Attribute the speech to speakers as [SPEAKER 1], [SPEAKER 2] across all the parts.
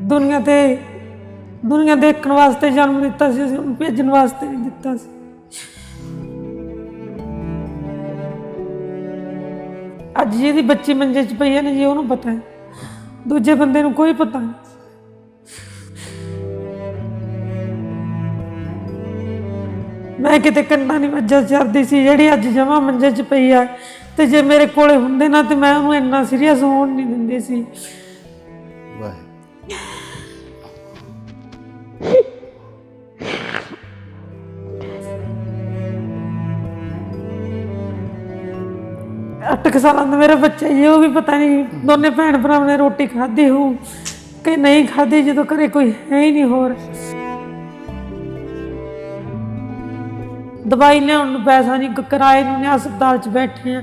[SPEAKER 1] ਦੁਨੀਆ ਤੇ, ਦੁਨੀਆ ਦੇਖਣ ਵਾਸਤੇ ਜਨਮ ਦਿੱਤਾ ਸੀ, ਅਸੀਂ ਉਹਨੂੰ ਭੇਜਣ ਵਾਸਤੇ ਨਹੀਂ ਦਿੱਤਾ ਸੀ। ਅੱਜ ਜਿਹਦੀ ਬੱਚੀ ਮੰਜੇ 'ਚ ਪਈ ਹੈ ਨਾ ਜੀ, ਉਹਨੂੰ ਪਤਾ ਹੈ। ਦੂਜੇ ਬੰਦੇ ਨੂੰ ਕੋਈ ਪਤਾ ਨਹੀਂ। ਮੈਂ ਕਿਤੇ ਕੰਨਾ ਨਹੀਂ ਵੱਜਾ ਚਰਦੀ ਸੀ, ਜਿਹੜੀ ਅੱਜ ਜਮਾ ਮੰਜੇ 'ਚ ਪਈ ਆ ਤੇ ਜੇ ਮੇਰੇ ਕੋਲੇ ਹੁੰਦੇ ਨਾ, ਤੇ ਮੈਂ ਉਹਨੂੰ ਇੰਨਾ ਸੀਰੀਅਸ ਹੋਣ ਨਹੀਂ ਦਿੰਦੀ ਸੀ।
[SPEAKER 2] ਵਾਹਿ
[SPEAKER 1] ਅੱਠ ਸਾਲਾਂ ਦਾ ਮੇਰਾ ਬੱਚਾ ਜੀ ਉਹ ਵੀ ਪਤਾ ਨਹੀਂ ਦੋਨੇ ਭੈਣ ਭਰਾਵਾਂ ਨੇ ਰੋਟੀ ਖਾਧੀ ਹੋ ਕਿ ਨਹੀਂ ਖਾਧੀ, ਜਦੋਂ ਘਰੇ ਕੋਈ ਹੈ ਹੀ ਨਹੀਂ ਹੋਰ। ਦਵਾਈ ਲਿਆਉਣ ਨੂੰ ਪੈਸਾ ਨਹੀਂ, ਕ- ਕਿਰਾਏ ਨੂੰ ਨਹੀਂ, ਹਸਪਤਾਲ 'ਚ ਬੈਠੇ ਆ।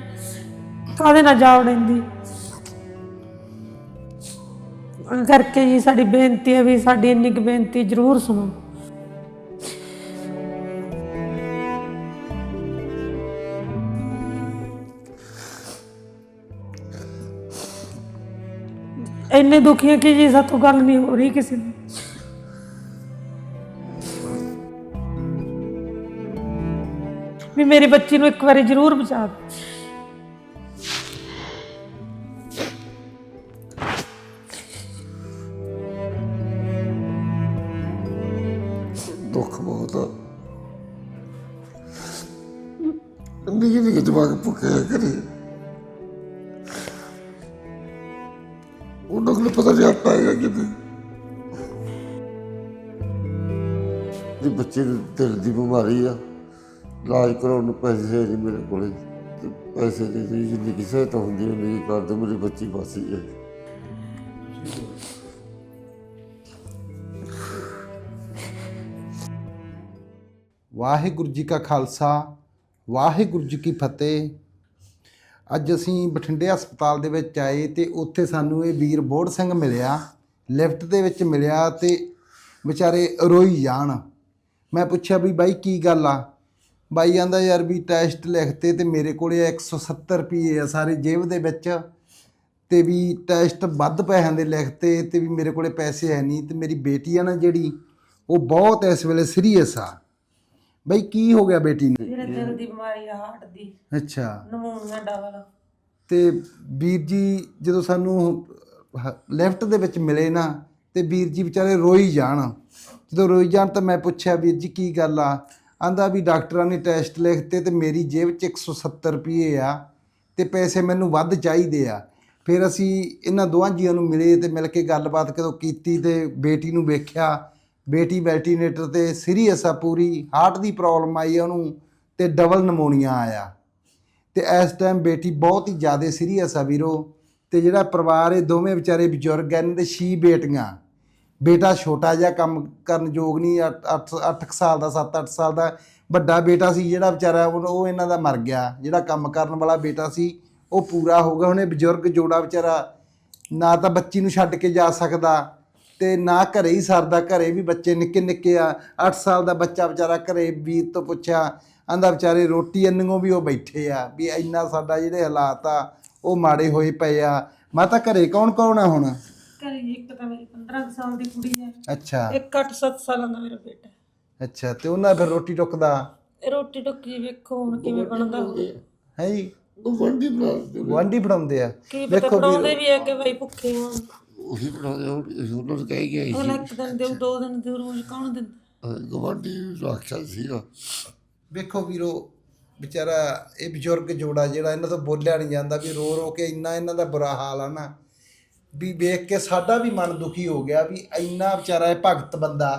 [SPEAKER 1] ਕਾਹਦੇ ਨਾਲ ਜਾ ਵੜੇਂਦੀ ਤਾਂ ਕਰਕੇ ਜੀ ਸਾਡੀ ਬੇਨਤੀ ਹੈ ਵੀ ਸਾਡੀ ਇੰਨੀ ਕੁ ਬੇਨਤੀ ਜ਼ਰੂਰ ਸੁਣੋ। ਇੰਨੇ ਦੁਖੀ ਹੈ ਕਿ ਜੀ ਸਾਤੋਂ ਗੱਲ ਨਹੀਂ ਹੋ ਰਹੀ ਕਿਸੇ ਦੀ ਵੀ ਮੇਰੀ ਬੱਚੀ ਨੂੰ ਇੱਕ ਵਾਰੀ ਜ਼ਰੂਰ ਬਚਾ ਦਿਓ।
[SPEAKER 2] ਦੁੱਖ ਬਹੁਤ ਆ। ਨਿੱਕੇ ਨਿੱਕੇ ਜਵਾਕ ਭੁੱਖੇ ਕਰੇ ਉਹਨਾਂ ਨੂੰ ਪਤਾ ਨਹੀਂ ਆਟਾ ਹੈਗਾ ਕਿਤੇ। ਜੀ ਬੱਚੇ ਨੂੰ ਦਿਲ ਦੀ ਬਿਮਾਰੀ ਆ। ਇਲਾਜ ਕਰਾਉਣ ਨੂੰ ਪੈਸੇ ਨਹੀਂ ਮੇਰੇ ਕੋਲੇ। ਤੇ ਪੈਸੇ ਦੀ ਜਿੰਨੀ ਕਿਸੇ ਸਹਾਇਤਾ ਹੁੰਦੀ ਹੈ, ਮੇਰੀ ਕਰ ਦਿਓ ਮੇਰੀ ਬੱਚੀ ਬਸੀ ਹੈ
[SPEAKER 3] ਵਾਹਿਗੁਰੂ ਜੀ ਕਾ ਖਾਲਸਾ, ਵਾਹਿਗੁਰੂ ਜੀ ਕੀ ਫਤਿਹ। ਅੱਜ ਅਸੀਂ ਬਠਿੰਡੇ ਹਸਪਤਾਲ ਦੇ ਵਿੱਚ ਆਏ ਤੇ ਉੱਥੇ ਸਾਨੂੰ ਇਹ ਵੀਰ ਬੋੜ ਸਿੰਘ ਮਿਲਿਆ, ਲਿਫਟ ਦੇ ਵਿੱਚ ਮਿਲਿਆ ਤੇ ਵਿਚਾਰੇ ਰੋਈ ਜਾਣ। ਮੈਂ ਪੁੱਛਿਆ ਵੀ ਬਾਈ ਕੀ ਗੱਲ ਆ? ਬਾਈ ਕਹਿੰਦਾ ਯਾਰ ਵੀ ਟੈਸਟ ਲਿਖਤੇ ਤੇ ਮੇਰੇ ਕੋਲੇ 170 ਰੁਪਏ ਆ ਸਾਰੇ ਜੇਬ ਦੇ ਵਿੱਚ ਤੇ ਵੀ ਟੈਸਟ ਵੱਧ ਪੈਸਿਆਂ ਦੇ ਲਿਖਤੇ ਤੇ ਵੀ ਮੇਰੇ ਕੋਲੇ ਪੈਸੇ ਹੈ ਨਹੀਂ ਤੇ ਮੇਰੀ ਬੇਟੀ ਆ ਨਾ ਜਿਹੜੀ, ਉਹ ਬਹੁਤ ਇਸ ਵੇਲੇ ਸੀਰੀਅਸ ਆ। ਬਈ ਕੀ ਹੋ ਗਿਆ ਬੇਟੀ ਨੂੰ?
[SPEAKER 1] ਮੇਰੇ ਦਿਲ ਦੀ ਬਿਮਾਰੀ ਆ ਹਾਰਟ ਦੀ।
[SPEAKER 3] ਅੱਛਾ।
[SPEAKER 1] ਨਮੂਨੀਆ ਡਬਲ
[SPEAKER 3] ਤੇ ਵੀਰ ਜੀ ਜਦੋਂ ਸਾਨੂੰ ਲੈਫਟ ਦੇ ਵਿੱਚ ਮਿਲੇ ਨਾ ਤੇ ਵੀਰ ਜੀ ਵਿਚਾਰੇ ਰੋਈ ਜਾਣ। ਜਦੋਂ ਰੋਈ ਜਾਣ ਤਾਂ ਮੈਂ ਪੁੱਛਿਆ ਵੀਰ ਜੀ ਕੀ ਗੱਲ ਆ? ਆਂਦਾ ਵੀ ਡਾਕਟਰਾਂ ਨੇ ਟੈਸਟ ਲਿਖਤੇ ਤੇ ਮੇਰੀ ਜੇਬ 'ਚ 170 ਰੁਪਏ ਆ ਤੇ ਪੈਸੇ ਮੈਨੂੰ ਵੱਧ ਚਾਹੀਦੇ ਆ। ਫਿਰ ਅਸੀਂ ਇਹਨਾਂ ਦੋਵਾਂ ਜੀਆਂ ਨੂੰ ਮਿਲੇ ਤੇ ਮਿਲ ਕੇ ਗੱਲਬਾਤ ਕਦੋਂ ਕੀਤੀ ਤੇ ਬੇਟੀ ਨੂੰ ਵੇਖਿਆ ਬੇਟੀ ਵੈਂਟੀਲੇਟਰ ਤੇ ਸੀਰੀਅਸ ਆ ਪੂਰੀ ਹਾਰਟ ਦੀ ਪ੍ਰੋਬਲਮ ਆਈ ਆ ਉਹਨੂੰ ਤੇ ਡਬਲ ਨਮੋਨੀਆ ਆਇਆ। ਤੇ ਇਸ ਟਾਈਮ ਬੇਟੀ ਬਹੁਤ ਹੀ ਜ਼ਿਆਦਾ ਸੀਰੀਅਸ ਆ ਵੀਰੋ ਤੇ ਜਿਹੜਾ ਪਰਿਵਾਰ ਇਹ ਦੋਵੇਂ ਵਿਚਾਰੇ ਬਜ਼ੁਰਗ ਹਨ ਤੇ ਛੀ ਬੇਟੀਆਂ। ਬੇਟਾ ਛੋਟਾ ਜਿਹਾ ਕੰਮ ਕਰਨ ਯੋਗ ਨਹੀਂ 8 8 ਸਾਲ ਦਾ 7-8 ਸਾਲ ਦਾ ਵੱਡਾ ਬੇਟਾ ਸੀ ਜਿਹੜਾ ਵਿਚਾਰਾ ਉਹ ਉਹ ਇਹਨਾਂ ਦਾ ਮਰ ਗਿਆ। ਜਿਹੜਾ ਕੰਮ ਕਰਨ ਵਾਲਾ ਬੇਟਾ ਸੀ, ਉਹ ਪੂਰਾ ਹੋ ਗਿਆ। ਹੁਣ ਇਹ ਬਜ਼ੁਰਗ ਜੋੜਾ ਵਿਚਾਰਾ ਨਾ ਤਾਂ ਬੱਚੀ ਨੂੰ ਛੱਡ ਕੇ ਜਾ ਸਕਦਾ ਤੇ ਨਾ ਘਰੇ ਹੀ ਸਰਦਾ ਘਰੇ ਵੀ ਬੱਚੇ ਨਿੱਕੇ ਨਿੱਕੇ ਆ। 8 ਸਾਲ ਦਾ ਬੱਚਾ ਵਿਚਾਰਾ ਘਰੇ ਵੀਰ ਤੋਂ ਪੁੱਛਿਆ ਆਂਦਾ ਵਿਚਾਰੇ ਰੋਟੀ ਅੰਨਗੋਂ ਵੀ ਉਹ ਬੈਠੇ ਆ ਵੀ ਇੰਨਾ ਸਾਡਾ ਜਿਹੜੇ ਹਾਲਾਤ ਆ ਉਹ ਮਾੜੇ ਹੋਏ ਪਏ ਆ। ਮੈਂ ਤਾਂ ਘਰੇ ਕੌਣ ਕੌਣ ਆ ਹੁਣ?
[SPEAKER 1] ਘਰੇ ਇੱਕ ਤਾਂ ਮੇਰੀ 15 ਕੁ ਸਾਲ ਦੀ ਕੁੜੀ ਹੈ।
[SPEAKER 3] ਅੱਛਾ।
[SPEAKER 1] ਇੱਕ 8-7 ਸਾਲਾਂ ਦਾ ਮੇਰਾ ਬੇਟਾ ਹੈ।
[SPEAKER 3] ਅੱਛਾ ਤੇ ਉਹਨਾਂ ਫਿਰ ਰੋਟੀ ਟੁੱਕਦਾ?
[SPEAKER 1] ਇਹ ਰੋਟੀ ਟੁੱਕੀ ਵੇਖੋ ਹੁਣ ਕਿਵੇਂ ਬਣਦਾ।
[SPEAKER 3] ਹੈ ਜੀ?
[SPEAKER 2] ਉਹ ਵੰਡੀ ਬਣਾ ਦਿਓ।
[SPEAKER 3] ਗੁਆਂਢੀ ਫੜਾਉਂਦੇ ਆ।
[SPEAKER 1] ਕੀ ਪਤਾ
[SPEAKER 3] ਵੇਖੋ
[SPEAKER 1] ਬਣਾਉਂਦੇ ਵੀ ਹੈ ਕਿ ਬਈ ਭੁੱਖੇ ਹੋਣ।
[SPEAKER 2] ਉਹੀ ਬਣਾਉਂਦੇ ਹੁਣ ਅਸੀਂ ਉਹਨਾਂ ਨੂੰ ਕਹਿ ਗਿਆ
[SPEAKER 1] ਉਹ ਇੱਕ ਦਿਨ ਦੇ ਦੋ ਦਿਨ ਦੇ ਰੋਜ਼ ਕੌਣ ਦਿੰਦਾ?
[SPEAKER 2] ਗਵਾਂਢੀ ਰਾਖਿਆ ਸੀਗਾ
[SPEAKER 3] ਵੇਖੋ ਵੀਰੋ ਵਿਚਾਰਾ ਇਹ ਬਜ਼ੁਰਗ ਜੋੜਾ ਜਿਹੜਾ ਇਹਨਾਂ ਤੋਂ ਬੋਲਿਆ ਨਹੀਂ ਜਾਂਦਾ ਵੀ ਰੋ ਰੋ ਕੇ ਇੰਨਾ ਇਹਨਾਂ ਦਾ ਬੁਰਾ ਹਾਲ ਆ ਨਾ। ਵੀ ਵੇਖ ਕੇ ਸਾਡਾ ਵੀ ਮਨ ਦੁਖੀ ਹੋ ਗਿਆ ਵੀ ਇੰਨਾ ਵਿਚਾਰਾ ਇਹ ਭਗਤ ਬੰਦਾ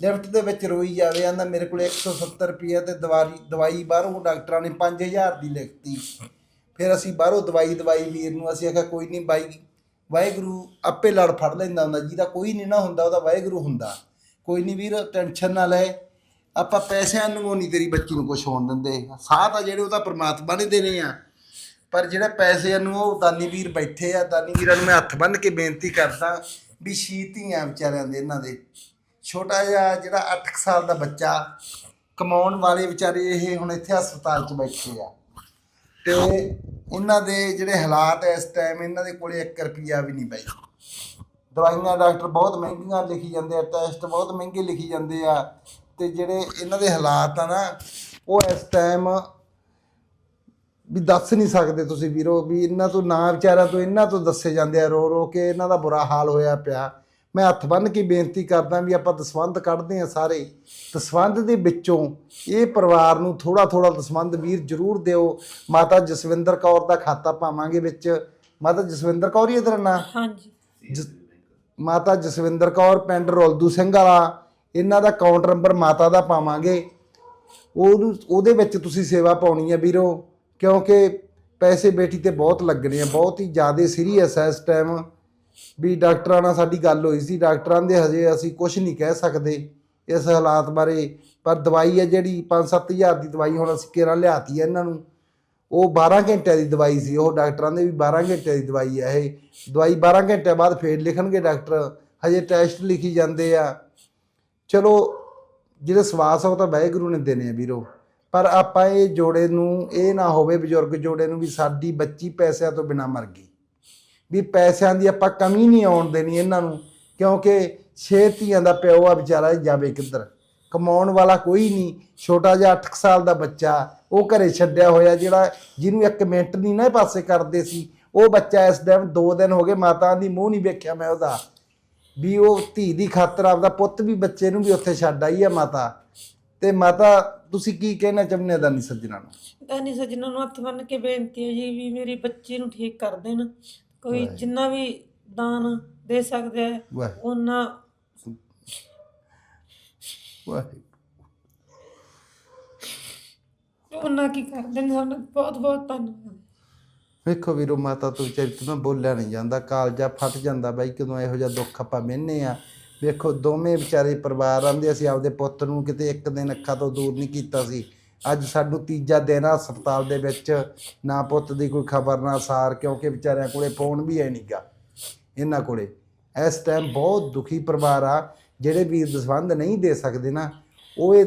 [SPEAKER 3] ਲਿਫਟ ਦੇ ਵਿੱਚ ਰੋਈ ਜਾਵੇ ਆਂਦਾ ਮੇਰੇ ਕੋਲ 170 ਰੁਪਏ ਤੇ ਦਵਾਈ ਦਵਾਈ ਬਾਹਰੋਂ ਡਾਕਟਰਾਂ ਨੇ 5000 ਦੀ ਲਿਖਤੀ। ਫਿਰ ਅਸੀਂ ਬਾਹਰੋਂ ਦਵਾਈ ਦਵਾਈ ਵੀਰ ਨੂੰ ਅਸੀਂ ਆਖਿਆ ਕੋਈ ਨਹੀਂ ਬਾਈ ਵਾਹਿਗੁਰੂ ਆਪੇ ਲੜ ਫੜ ਲੈਂਦਾ ਹੁੰਦਾ, ਜਿਹਦਾ ਕੋਈ ਨਹੀਂ ਨਾ ਹੁੰਦਾ, ਉਹਦਾ ਵਾਹਿਗੁਰੂ ਹੁੰਦਾ। ਕੋਈ ਨਹੀਂ ਵੀਰ ਟੈਨਸ਼ਨ ਨਾ ਲੈ। ਆਪਾਂ ਪੈਸਿਆਂ ਨੂੰ ਨਹੀਂ ਤੇਰੀ ਬੱਚੀ ਨੂੰ ਕੁਝ ਹੋਣ ਦਿੰਦੇ। ਸਾਹ ਤਾਂ ਜਿਹੜੇ ਉਹ ਤਾਂ ਪ੍ਰਮਾਤਮਾ ਨੇ ਦੇਣੇ ਆ। ਪਰ ਜਿਹੜੇ ਪੈਸਿਆਂ ਨੂੰ ਉਹ ਦਾਨੀ ਵੀਰ ਬੈਠੇ ਆ, ਦਾਨੀ ਵੀਰਾਂ ਨੂੰ ਮੈਂ ਹੱਥ ਬੰਨ੍ਹ ਕੇ ਬੇਨਤੀ ਕਰਦਾ ਵੀ ਸ਼ੀਤੀਆਂ ਵਿਚਾਰਿਆਂ ਦੇ, ਇਹਨਾਂ ਦੇ। ਛੋਟਾ ਜਿਹਾ ਜਿਹੜਾ 8 ਸਾਲ ਦਾ ਬੱਚਾ, ਕਮਾਉਣ ਵਾਲੇ ਵਿਚਾਰੇ ਇਹ ਹੁਣ ਇੱਥੇ ਹਸਪਤਾਲ 'ਚ ਬੈਠੇ ਆ। ਤੇ ਇਹਨਾਂ ਦੇ ਜਿਹੜੇ ਹਾਲਾਤ ਇਸ ਟਾਈਮ ਇਹਨਾਂ ਦੇ ਕੋਲੇ 1 ਰੁਪਿਆ ਵੀ ਨਹੀਂ ਬਾਈ ਦਵਾਈਆਂ ਡਾਕਟਰ ਬਹੁਤ ਮਹਿੰਗੀਆਂ ਲਿਖੀ ਜਾਂਦੇ ਆ ਟੈਸਟ ਬਹੁਤ ਮਹਿੰਗੇ ਲਿਖੀ ਜਾਂਦੇ ਆ ਤੇ ਜਿਹੜੇ ਇਹਨਾਂ ਦੇ ਹਾਲਾਤ ਆ ਨਾ, ਉਹ ਇਸ ਟਾਈਮ ਵੀ ਦੱਸ ਨਹੀਂ ਸਕਦੇ ਤੁਸੀਂ ਵੀਰੋ ਵੀ ਇਹਨਾਂ ਤੋਂ ਨਾ ਵਿਚਾਰਾ ਤੋਂ ਇਹਨਾਂ ਤੋਂ ਦੱਸੇ ਜਾਂਦੇ ਆ ਰੋ ਰੋ ਕੇ ਇਹਨਾਂ ਦਾ ਬੁਰਾ ਹਾਲ ਹੋਇਆ ਪਿਆ। ਮੈਂ ਹੱਥ ਬੰਨ੍ਹ ਕੇ ਬੇਨਤੀ ਕਰਦਾ ਵੀ ਆਪਾਂ ਦਸਵੰਧ ਕੱਢਦੇ ਆ ਸਾਰੇ। ਦਸਵੰਧ ਦੇ ਵਿੱਚੋਂ ਇਹ ਪਰਿਵਾਰ ਨੂੰ ਥੋੜਾ ਥੋੜਾ ਦਸਵੰਧ ਵੀਰ ਜ਼ਰੂਰ ਦਿਓ। ਮਾਤਾ ਜਸਵਿੰਦਰ ਕੌਰ ਦਾ ਖਾਤਾ ਪਾਵਾਂਗੇ ਵਿੱਚ। ਮਾਤਾ ਜਸਵਿੰਦਰ ਕੌਰ ਹੀ ਇਹਦਾ ਨਾਂ?
[SPEAKER 1] ਹਾਂਜੀ।
[SPEAKER 3] ਮਾਤਾ ਜਸਵਿੰਦਰ ਕੌਰ ਪਿੰਡ ਰੋਲਦੂ ਸਿੰਘ ਵਾਲਾ। ਇਹਨਾਂ ਦਾ ਅਕਾਊਂਟ ਨੰਬਰ ਮਾਤਾ ਦਾ ਪਾਵਾਂਗੇ। ਉਹਨੂੰ ਉਹਦੇ ਵਿੱਚ ਤੁਸੀਂ ਸੇਵਾ ਪਾਉਣੀ ਹੈ ਵੀਰੋ। ਕਿਉਂਕਿ ਪੈਸੇ ਬੇਟੀ ਤੇ ਬਹੁਤ ਲੱਗਣੇ ਆ। ਬਹੁਤ ਹੀ ਜ਼ਿਆਦਾ ਸੀਰੀਅਸ ਹੈ ਇਸ ਟਾਈਮ ਵੀ ਡਾਕਟਰਾਂ ਨਾਲ ਸਾਡੀ ਗੱਲ ਹੋਈ ਸੀ, ਡਾਕਟਰਾਂ ਦੇ ਹਜੇ ਅਸੀਂ ਕੁਝ ਨਹੀਂ ਕਹਿ ਸਕਦੇ ਇਸ ਹਾਲਾਤ ਬਾਰੇ, ਪਰ ਦਵਾਈ ਹੈ ਜਿਹੜੀ 5-7000 ਦੀ ਦਵਾਈ ਹੁਣ ਅਸੀਂ ਕੇਰਾਂ ਲਿਆਤੀ ਹੈ ਇਹਨਾਂ ਨੂੰ। ਉਹ 12 ਘੰਟਿਆਂ ਦੀ ਦਵਾਈ ਸੀ, ਉਹ ਡਾਕਟਰਾਂ ਦੇ ਵੀ 12 ਘੰਟਿਆਂ ਦੀ ਦਵਾਈ ਹੈ ਇਹ। ਦਵਾਈ 12 ਘੰਟਿਆਂ ਬਾਅਦ ਫੇਰ ਲਿਖਣਗੇ ਡਾਕਟਰ, ਹਜੇ ਟੈਸਟ ਲਿਖੀ ਜਾਂਦੇ ਆ। ਚਲੋ ਜਿਹੜੇ ਸਵਾਸ ਆ ਉਹ ਤਾਂ ਵਾਹਿਗੁਰੂ ਨੇ ਦੇਣੇ ਆ ਵੀਰੋ। ਪਰ ਆਪਾਂ ਇਹ ਜੋੜੇ ਨੂੰ, ਇਹ ਨਾ ਹੋਵੇ ਬਜ਼ੁਰਗ ਜੋੜੇ ਨੂੰ ਵੀ ਸਾਡੀ ਬੱਚੀ ਪੈਸਿਆਂ ਤੋਂ ਬਿਨਾ ਮਰ ਗਈ। ਵੀ ਪੈਸਿਆਂ ਦੀ ਆਪਾਂ ਕਮੀ ਨਹੀਂ ਆਉਣ ਦੇਣੀ ਇਹਨਾਂ ਨੂੰ, ਕਿਉਂਕਿ ਛੇ ਧੀਆਂ ਦਾ ਪਿਓ ਆ ਵਿਚਾਰਾ ਜਾਵੇ ਕਿੱਧਰ। ਕਮਾਉਣ ਵਾਲਾ ਕੋਈ ਨਹੀਂ, ਛੋਟਾ ਜਿਹਾ 8 ਸਾਲ ਦਾ ਬੱਚਾ, ਉਹ ਘਰੇ ਛੱਡਿਆ ਹੋਇਆ ਜਿਹੜਾ ਜਿਹਨੂੰ ਇੱਕ ਮਿੰਟ ਨਹੀਂ ਨਾ ਪਾਸੇ ਕਰਦੇ ਸੀ, ਉਹ ਬੱਚਾ ਇਸ ਟਾਈਮ 2 ਦਿਨ ਹੋ ਗਏ ਮਾਤਾ ਦੀ ਮੂੰਹ ਨਹੀਂ ਵੇਖਿਆ ਮੈਂ ਉਹਦਾ। ਵੀ ਉਹ ਧੀ ਦੀ ਖਾਤਰ ਆਪਦਾ ਪੁੱਤ ਵੀ ਬੱਚੇ ਨੂੰ ਵੀ ਉੱਥੇ ਛੱਡ ਆਈ ਹੈ ਮਾਤਾ। ਤੇ ਮਾਤਾ, ਤੁਸੀਂ ਕੀ ਕਹਿਣਾ ਚਾਹੁੰਦੇ ਦਾ ਨਹੀਂ ਸੱਜਣਾ ਨੂੰ?
[SPEAKER 1] ਦਾਨੀ ਸੱਜਣਾ ਨੂੰ ਹੱਥ ਬੰਨ ਕੇ ਬੇਨਤੀ ਹੈ ਜੀ ਵੀ ਮੇਰੇ ਬੱਚੇ ਨੂੰ ਠੀਕ ਕਰ ਦੇਣ। ਕੋਈ ਜਿੰਨਾ ਵੀ ਦਾਨ ਦੇ ਸਕਦਾ ਹੈ ਉਹਨਾਂ
[SPEAKER 3] ਵਾਹ
[SPEAKER 1] ਉਹਨਾਂ ਕੀ ਕਰ ਦੇਣ ਸਾਨੂੰ ਬਹੁਤ ਬਹੁਤ ਧੰਨਵਾਦ।
[SPEAKER 3] ਵੇਖੋ ਵੀਰੋ ਮਾਤਾ ਤੋਂ ਵਿਚਾਰੀ ਤੋਂ ਨਾ ਬੋਲਿਆ ਨਹੀਂ ਜਾਂਦਾ ਕਾਲਜਾ ਫਟ ਜਾਂਦਾ ਬਾਈ ਕਦੋਂ ਇਹੋ ਜਿਹਾ ਦੁੱਖ ਆਪਾਂ ਮਿਹਨੇ ਆ। ਵੇਖੋ ਦੋਵੇਂ ਵਿਚਾਰੇ ਪਰਿਵਾਰ ਆਂਦੇ ਅਸੀਂ ਆਪਦੇ ਪੁੱਤ ਨੂੰ ਕਿਤੇ ਇੱਕ ਦਿਨ ਅੱਖਾਂ ਤੋਂ ਦੂਰ ਨਹੀਂ ਕੀਤਾ ਸੀ। ਅੱਜ ਸਾਨੂੰ ਤੀਜਾ ਦਿਨ ਆ ਹਸਪਤਾਲ ਦੇ ਵਿੱਚ, ਨਾ ਪੁੱਤ ਦੀ ਕੋਈ ਖਬਰ, ਨਾ ਸਾਰ, ਕਿਉਂਕਿ ਵਿਚਾਰਿਆਂ ਕੋਲੇ ਫੋਨ ਵੀ ਹੈ ਨਹੀਂਗਾ ਇਹਨਾਂ ਕੋਲੇ। ਇਸ ਟਾਈਮ ਬਹੁਤ ਦੁਖੀ ਪਰਿਵਾਰ ਆ, ਜਿਹੜੇ ਵੀਰ ਦਸਵੰਧ ਨਹੀਂ ਦੇ ਸਕਦੇ ਨਾ, ਉਹ ਇਹ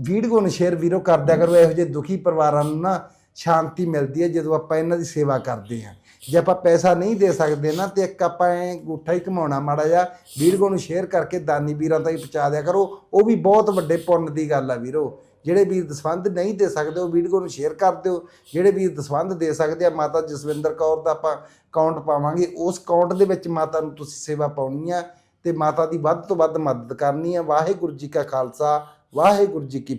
[SPEAKER 3] ਵੀਡੀਓ ਨੂੰ ਸ਼ੇਅਰ ਵੀਰੋ ਕਰਦਿਆ ਕਰੋ, ਇਹੋ ਜਿਹੇ ਦੁਖੀ ਪਰਿਵਾਰਾਂ ਨੂੰ ਨਾ ਸ਼ਾਂਤੀ ਮਿਲਦੀ ਹੈ, ਜਦੋਂ ਆਪਾਂ ਇਹਨਾਂ ਦੀ ਸੇਵਾ ਕਰਦੇ ਹਾਂ। ਜੇ ਆਪਾਂ ਪੈਸਾ ਨਹੀਂ ਦੇ ਸਕਦੇ ਨਾ, ਤੇ ਇੱਕ ਆਪਾਂ ਐ ਗੁੱਠਾ ਹੀ ਕਮਾਉਣਾ ਮਾੜਾ ਜਿਹਾ, ਵੀਡੀਓ ਨੂੰ ਸ਼ੇਅਰ ਕਰਕੇ ਦਾਨੀ ਵੀਰਾਂ ਤੱਕ ਪਹੁੰਚਾ ਦਿਆ ਕਰੋ, ਉਹ ਵੀ ਬਹੁਤ ਵੱਡੇ ਪੁੰਨ ਦੀ ਗੱਲ ਆ ਵੀਰੋ। ਜਿਹੜੇ ਵੀਰ ਦਸਵੰਧ ਨਹੀਂ ਦੇ ਸਕਦੇ, ਉਹ ਵੀਡੀਓ ਨੂੰ ਸ਼ੇਅਰ ਕਰ ਦਿਓ। ਜਿਹੜੇ ਵੀਰ ਦਸਵੰਧ ਦੇ ਸਕਦੇ ਆ, ਮਾਤਾ ਜਸਵਿੰਦਰ ਕੌਰ ਦਾ ਆਪਾਂ ਅਕਾਊਂਟ ਪਾਵਾਂਗੇ। ਉਸ ਅਕਾਊਂਟ ਦੇ ਵਿੱਚ ਮਾਤਾ ਨੂੰ ਤੁਸੀਂ ਸੇਵਾ ਪਾਉਣੀ ਆ ਤੇ ਮਾਤਾ ਦੀ ਵੱਧ ਤੋਂ ਵੱਧ ਮਦਦ ਕਰਨੀ ਆ। ਵਾਹਿਗੁਰੂ ਜੀ ਕਾ ਖਾਲਸਾ, ਵਾਹਿਗੁਰੂ ਜੀ ਕੀ